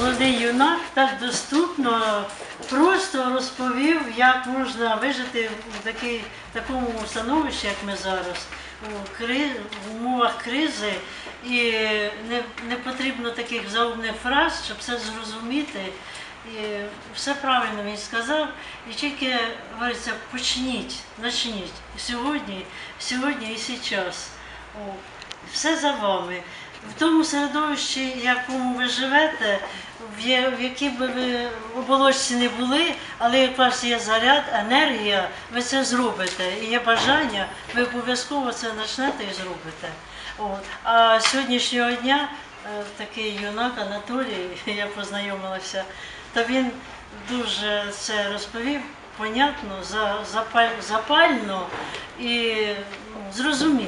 молодий юнак так доступно, просто розповів, як можна вижити в такій, такому становищі, як ми зараз, у кри, в умовах кризи. І не, не потрібно таких заумних фраз, щоб це зрозуміти. І все правильно він сказав. І тільки говориться, почніть, почніть. Сьогодні, сьогодні і зараз. Все за вами. В тому середовищі, в якому ви живете, в якій би ви оболочці не були, але як у вас є заряд, енергія, ви це зробите. І є бажання, ви обов'язково це почнете і зробите. От. А сьогоднішнього дня е, такий юнак Анатолій, я познайомилася, то він дуже це розповів, понятно, запаль- запально і ну, зрозуміло.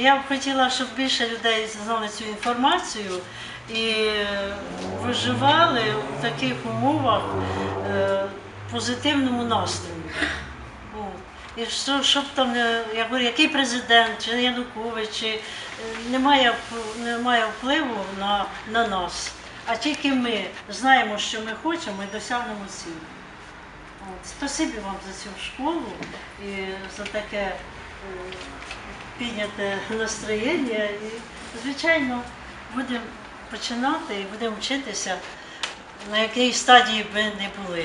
Я б хотіла, щоб більше людей знали цю інформацію і виживали в таких умовах е, позитивному настрою. І що, щоб там, я говорю, який президент, чи Янукович, чи е, немає, немає впливу на, на нас. А тільки ми знаємо, що ми хочемо і досягнемо цілі. Спасибі вам за цю школу і за таке е, підняте настроєння. І, звичайно, будемо починати і будемо вчитися, на якій стадії б ми не були.